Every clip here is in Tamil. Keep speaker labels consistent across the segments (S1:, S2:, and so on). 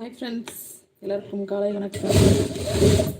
S1: ஹாய் ஃப்ரெண்ட்ஸ் எல்லாருக்கும் காலை வணக்கம்.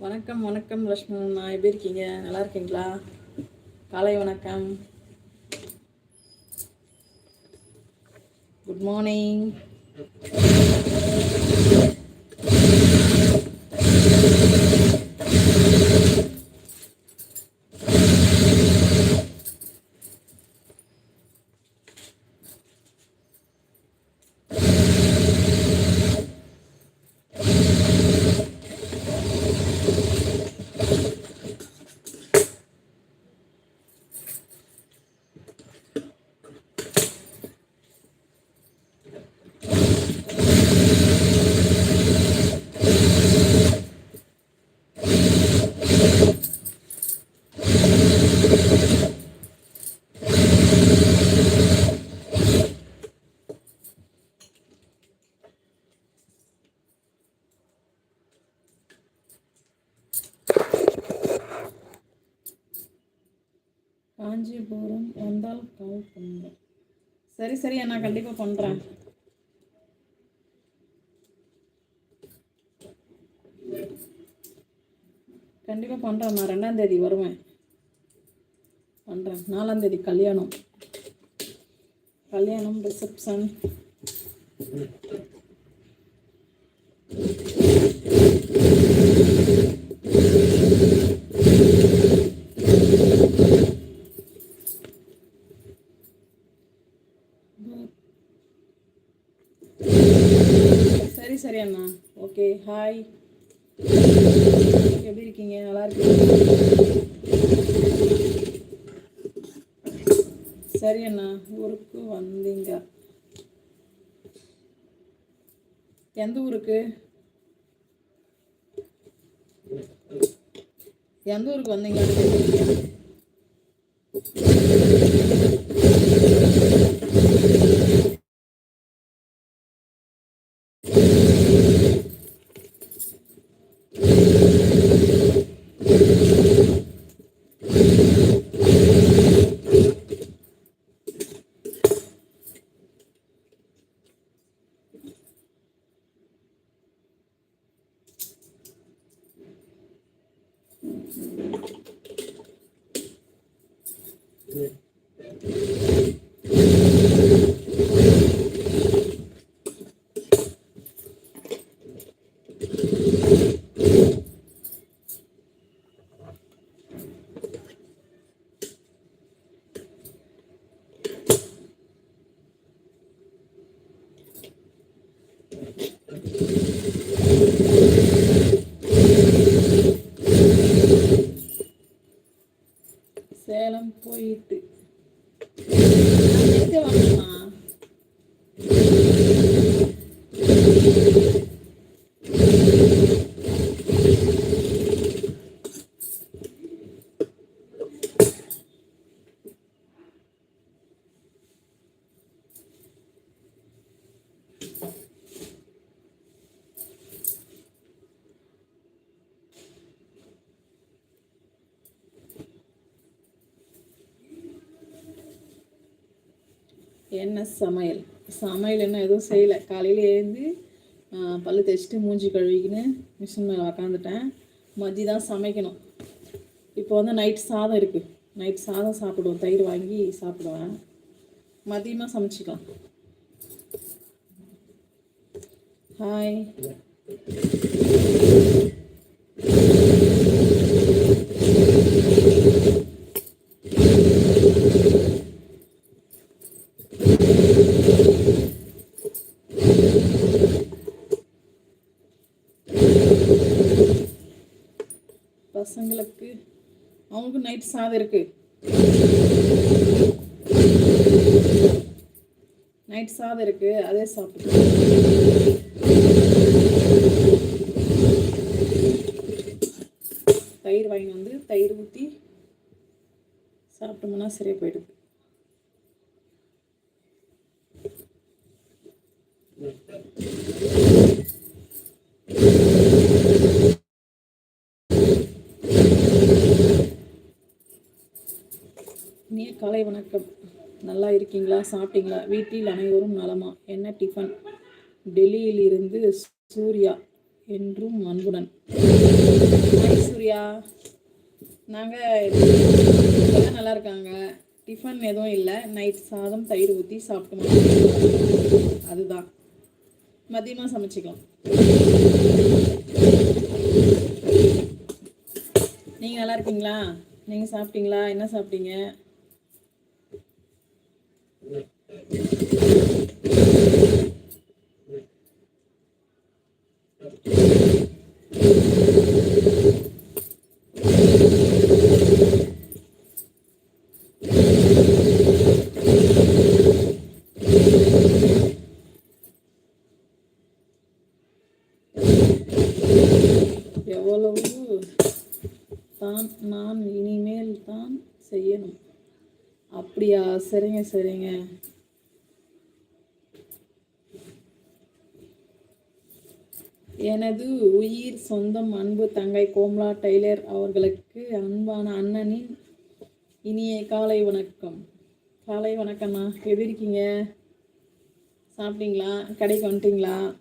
S1: வணக்கம் வணக்கம் லக்ஷ்மணன் நான் எப்படி இருக்கீங்க? நல்லா இருக்கீங்களா? காலை வணக்கம். குட் மார்னிங் காஞ்சிபுரம் வந்தால் கால் பண்ணுங்க. சரி சரி நான் கண்டிப்பாக பண்ணுறேன் கண்டிப்பாக பண்ணுறேன் நான் ரெண்டாம் தேதி வருவேன். பண்ணுறேன் நாலாம் தேதி கல்யாணம். கல்யாணம் ரிசப்ஷன் சரி சரி அண்ணா ஓகே ஹாய் எப்படி இருக்கீங்க? நல்லா இருக்கீங்க சரி அண்ணா ஊருக்கு வந்தீங்க. எந்த ஊருக்கு? எந்த ஊருக்கு வந்தீங்க? சேலம் என்ன சமையல்? சமையல் என்ன எதுவும் செய்யலை. காலையில் எழுந்து பல்லு தேய்ச்சிட்டு மூஞ்சி கழுவிக்கின்னு மிஷின் மேலே உக்காந்துட்டேன். மதியம் தான் சமைக்கணும். இப்போ வந்து நைட் சாதம் இருக்குது நைட் சாதம் சாப்பிடுவோம். தயிர் வாங்கி சாப்பிடுவேன். மதியமாக சமைச்சிக்கலாம். ஹாய் பசங்களுக்கு அவங்களுக்கும் நைட் சாதம் இருக்கு. நைட் சாதம் இருக்கு அதே சாப்பிட்டு தயிர் வாங்கி வந்து தயிர் ஊற்றி சாப்பிட்டோம்னா சரியாக போயிடுது. இனிய காலை வணக்கம். நல்லா இருக்கீங்களா? சாப்பிட்டீங்களா? வீட்டில் அனைவரும் நலமா? என்ன டிஃபன்? டெல்லியில் இருந்து சூர்யா என்றும் அன்புடன். ஹாய் சூர்யா. நாங்கள் எல்லாம் நல்லா இருக்காங்க. டிஃபன் எதுவும் இல்லை. நைட் சாதம் தயிர் ஊற்றி சாப்பிட்டோம். அதுதான். மதியமாக சமைச்சிக்கலாம். நீங்கள் நல்லா இருக்கீங்களா? நீங்கள் சாப்பிட்டீங்களா? என்ன சாப்பிட்டீங்க? எவ்வளவு தான் நான் இனிமேல் தான் செய்யணும். அப்படியா? சரிங்க சரிங்க. எனது உயிர் சொந்தம் அன்பு தங்கை கோம்லா டெய்லர் அவர்களுக்கு அன்பான அண்ணனின் இனிய காலை வணக்கம். காலை வணக்கம்ண்ணா எப்படி இருக்கீங்க? சாப்பிட்டீங்களா? கடைக்கு வந்துட்டீங்களா?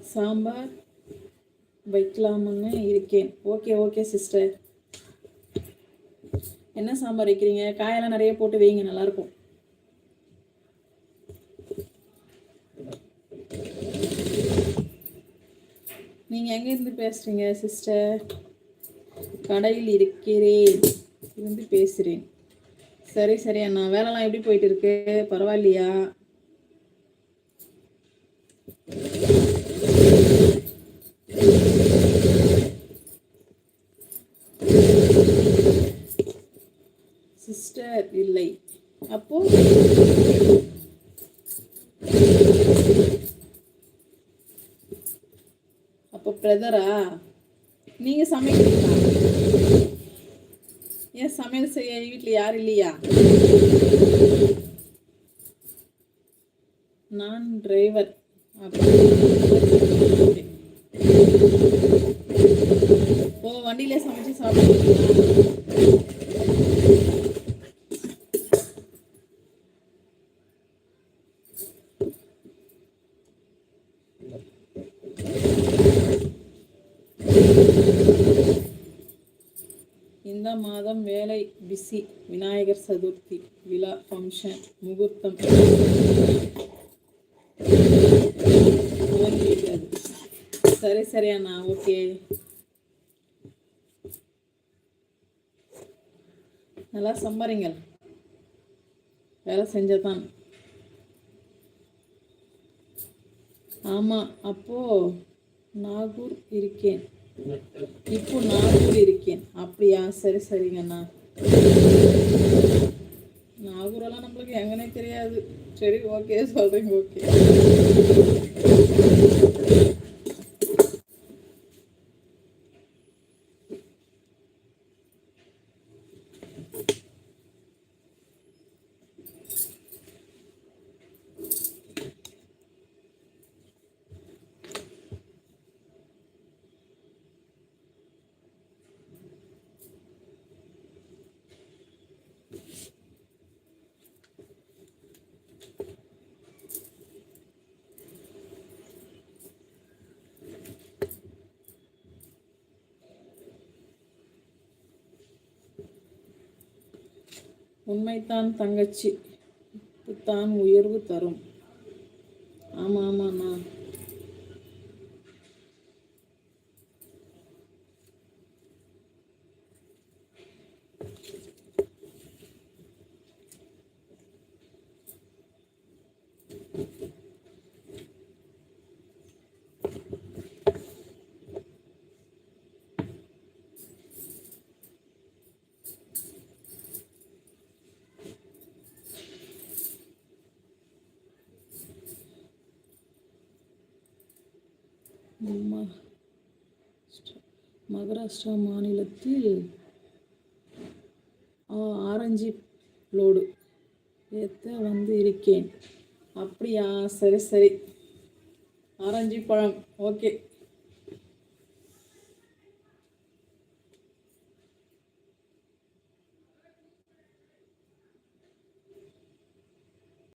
S1: சாம்பார் வைக்கலாமுன்னு இருக்கேன். Okay okay sister. என்ன சாம்பார் வைக்கிறீங்க? காயெல்லாம் நிறைய போட்டு வைங்க நல்லாயிருக்கும் நீங்கள் எங்கேருந்து பேசுகிறீங்க சிஸ்டர் கடையில் இருக்கிறேன். இருந்து பேசுகிறேன் சரி சரி அண்ணா. வேலைலாம் எப்படி போயிட்டு இருக்கு? பரவாயில்லையா? சிஸ்டர் இல்லை. அப்போ? பிரதரா நீங்க சமைக்கிறீங்களா? ஏன் சமையல் செய்ய வீட்டில் யாரும் இல்லையா? நான் டிரைவர் ஓ வண்டியிலே சமைச்சு சாப்பிடுறீங்களா இந்த மாதம் வேலை பிஸி. விநாயகர் சதுர்த்தி விழா ஃபங்க்ஷன் முகூர்த்தம். சரி சரி அண்ணா ஓகே. நல்லா சம்பாரிங்கள். வேலை செஞ்சதான் ஆமாம் அப்போ நாகூர் இருக்கேன். இப்போ நாகூர் இருக்கேன்? அப்படியா? சரி சரிங்கண்ணா நாகூரெல்லாம் நம்மளுக்கு எங்கனே தெரியாது. சரி ஓகே சொல்கிறீங்க ஓகே உண்மைத்தான் தங்கச்சி தான் உயர்வு தரும். ஆமாம் ஆமாண்ணா மகாராஷ்டிரா மாநிலத்தில் ஆ- ஆரஞ்சு லோடு ஏற்ற வந்து இருக்கேன். அப்படியா? சரி சரி. ஆரஞ்சு பழம். ஓகே.